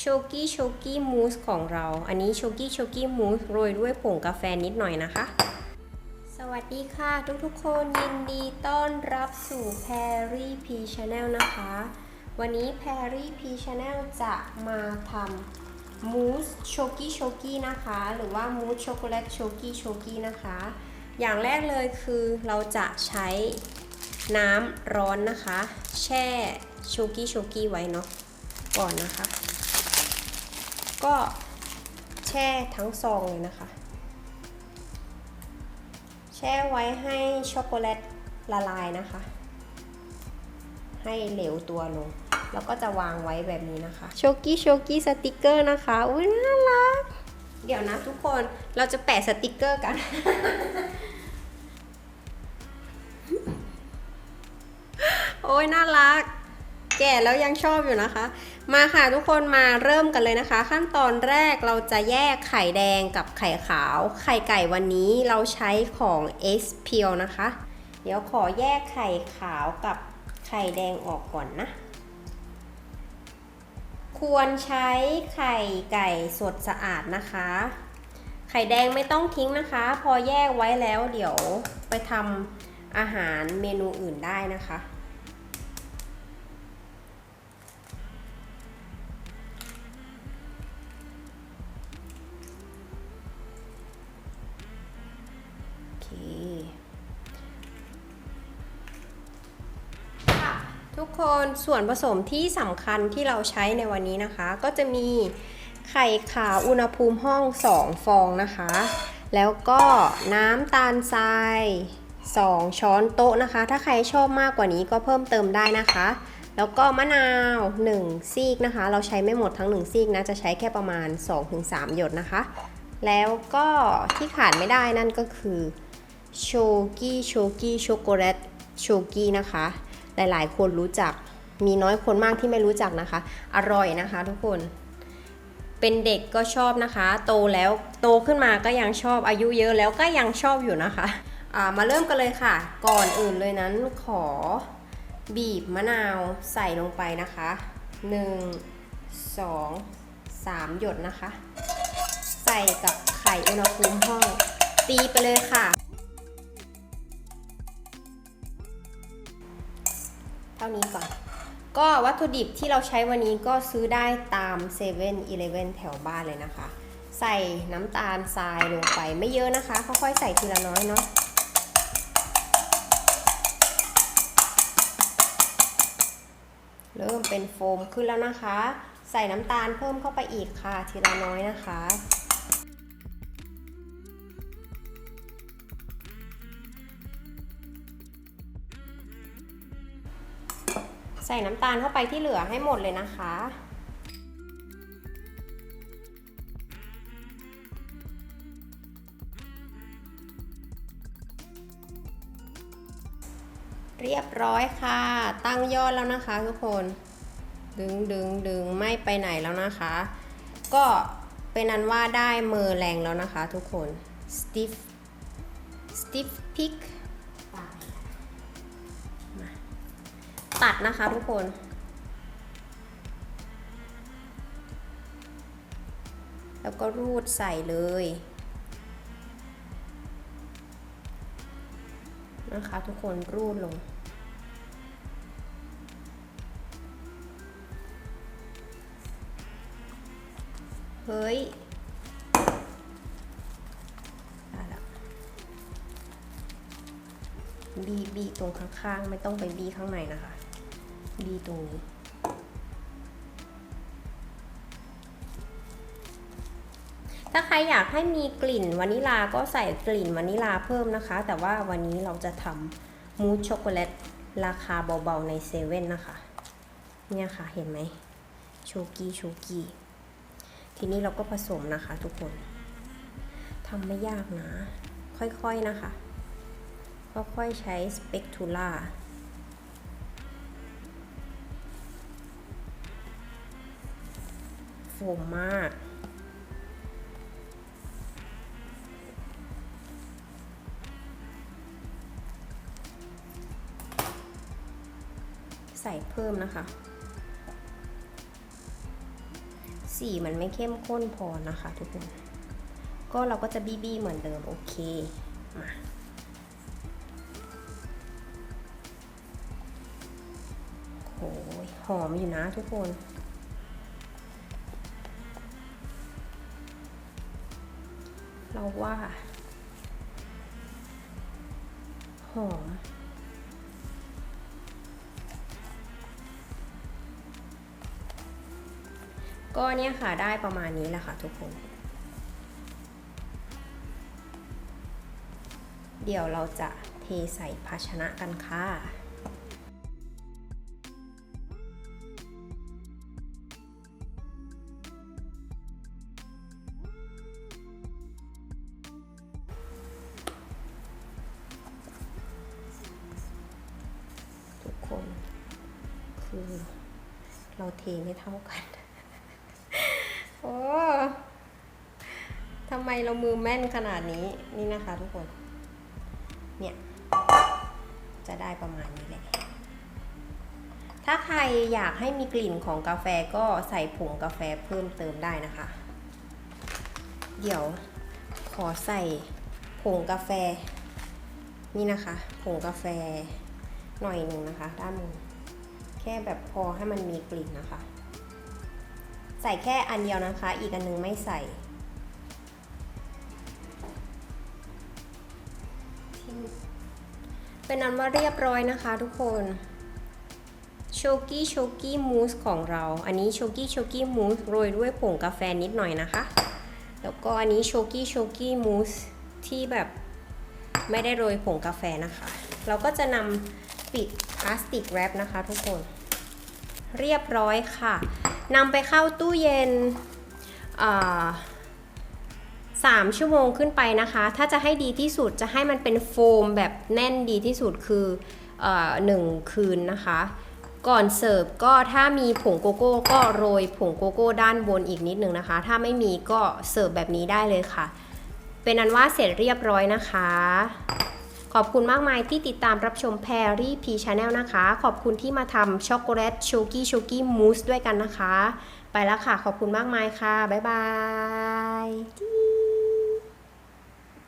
โชกี้โชกี้มูสของเรา อันนี้โชกี้โชกี้มูสโรยด้วยผงกาแฟนิดหน่อยนะคะ สวัสดีค่ะทุกๆคนยินดีต้อนรับสู่ Perry P Channel นะคะ วันนี้ Perry P Channel จะมาทำมูสโชกี้โชกี้นะคะ หรือว่ามูสช็อกโกแลตโชกี้โชกี้นะคะ อย่างแรกเลยคือเราจะใช้น้ำร้อนนะคะ แช่โชกี้โชกี้ไว้เนาะก่อนนะคะ ก็แช่ทั้งซองเลยนะคะ แช่ไว้ให้ช็อกโกแลตละลายนะคะ ให้เหลวตัวลง แล้วก็จะวางไว้แบบนี้นะคะโชกี้โชกี้สติกเกอร์นะคะอุ้ยน่ารัก เดี๋ยวนะทุกคนเราจะแปะสติกเกอร์กันโอ้ยน่ารัก แก่แล้วยังชอบอยู่นะคะ มาค่ะทุกคนมาเริ่มกันเลยนะคะ ขั้นตอนแรกเราจะแยกไข่แดงกับไข่ขาว ไข่ไก่วันนี้เราใช้ของ S p e e l นะคะ เดี๋ยวขอแยกไข่ขาวกับไข่แดงออกก่อนนะ ควรใช้ไข่ไก่สดสะอาดนะคะ ไข่แดงไม่ต้องทิ้งนะคะ พอแยกไว้แล้วเดี๋ยวไปทำอาหารเมนูอื่นได้นะคะ ทุกคนส่วนผสมที่สำคัญที่เราใช้ในวันนี้นะคะ ก็จะมีไข่ขาวอุณหภูมิห้อง 2 ฟองนะคะ แล้วก็น้ำตาลทราย 2 ช้อนโต๊ะนะคะ ถ้าใครชอบมากกว่านี้ก็เพิ่มเติมได้นะคะ แล้วก็มะนาว 1 ซีกนะคะ เราใช้ไม่หมดทั้ง 1 ซีกนะ จะใช้แค่ประมาณ 2-3 หยดนะคะ แล้วก็ที่ขาดไม่ได้นั่นก็คือโชกี้โชกี้ช็อกโกแลตโชกี้นะคะ หลายๆ คนรู้จัก มีน้อยคนมากที่ไม่รู้จักนะคะ อร่อยนะคะ ทุกคน เป็นเด็กก็ชอบนะคะ โตแล้วโตขึ้นมาก็ยังชอบอายุเยอะแล้วก็ยังชอบอยู่นะคะามาเริ่มกันเลยค่ะ ก่อนอื่นเลยนั้นขอบีบมะนาวใส่ลงไปนะคะ 1 2 3 หยดนะคะ ใส่กับไข่อุณหภูมิห้อง ตีไปเลยค่ะ ท่านี้ก่อน ก็วัตถุดิบที่เราใช้วันนี้ก็ซื้อได้ตาม7 e เ e ่ e อแถวบ้านเลยนะคะ ใส่น้ำตาลทรายลงไปไม่เยอะนะคะ ค่อยๆใส่ทีละน้อยเนาะเริ่มเป็นโฟมขึ้นแล้วนะคะ ใส่น้ำตาลเพิ่มเข้าไปอีกค่ะทีละน้อยนะคะ ใส่น้ำตาลเข้าไปที่เหลือให้หมดเลยนะคะ เรียบร้อยค่ะ ตั้งยอดแล้วนะคะทุกคน ดึงดึงดึงไม่ไปไหนแล้วนะคะ ก็เป็นนั้นว่าได้มือแรงแล้วนะคะทุกคน stiff stiff pick ตัดนะคะทุกคน แล้วก็รูดใส่เลยนะคะทุกคนรูดลง เฮ้ยบีบีตรงข้างๆ ไม่ต้องไปบีข้างในนะคะ บีตรงนี้ถ้าใครอยากให้มีกลิ่นวานิลาก็ใส่กลิ่นวานิลาเพิ่มนะคะ แต่ว่าวันนี้เราจะทำมูสช็อกโกแลตราคาเบาๆในเซเว่นนะคะ เนี่ยค่ะเห็นไหมโชกี้โชกี้ทีนี้เราก็ผสมนะคะทุกคนทำไม่ยากนะ ค่อยๆนะคะ ค่อยๆใช้สเปกทูล่า โฟมมาก ใส่เพิ่มนะคะ สีมันไม่เข้มข้นพอนะคะทุกคน ก็เราก็จะบี้บี้เหมือนเดิม โอเค มาโอ้ยหอมอยู่นะทุกคน เราว่า หอม ก็เนี่ยค่ะได้ประมาณนี้แหละค่ะทุกคน เดี๋ยวเราจะเทใส่ภาชนะกันค่ะ คือ เราเทไม่เท่ากัน โอ้ทำไมเรามือแม่นขนาดนี้ นี่นะคะทุกคน เนี่ย จะได้ประมาณนี้แหละ ถ้าใครอยากให้มีกลิ่นของกาแฟก็ใส่ผงกาแฟเพิ่มเติมได้นะคะ เดี๋ยวขอใส่ผงกาแฟ นี่นะคะ ผงกาแฟหน่อยหนึ่งนะคะ ด้านบน ค่แบบพอให้มันมีกลิ่นนะคะ ใส่แค่อันเดียวนะคะ อีกอันหนึงไม่ใส่ เป็นอันว่าเรียบร้อยนะคะทุกคนโชกี้โชกี้มูสของเรา อันนี้โชกี้โชกี้มูสโรยด้วยผงกาแฟนิดหน่อยนะคะ แล้วก็อันนี้โชกี้โชกี้มูสที่แบบไม่ได้โรยผงกาแฟนะคะ เราก็จะนำ ปิดพลาสติกแรปนะคะทุกคน เรียบร้อยค่ะนำไปเข้าตู้เย็นสามชั่วโมงขึ้นไปนะคะ ถ้าจะให้ดีที่สุดจะให้มันเป็นโฟมแบบแน่นดีที่สุดคือออหนึ่งคืนนะคะ ก่อนเสิร์ฟก็ถ้ามีผงโกโก้ก็โรยผงโกโก้ด้านบนอีกนิดนึงนะคะ ถ้าไม่มีก็เสิร์ฟแบบนี้ได้เลยค่ะ เป็นอันว่าเสร็จเรียบร้อยนะคะ ขอบคุณมากมายที่ติดตามรับชมแพรรี่พีชาแนลนะคะ ขอบคุณที่มาทำช็อกโกแลตโชกี้โชกี้มูสด้วยกันนะคะ ไปแล้วค่ะ ขอบคุณมากมายค่ะ บ๊ายบาย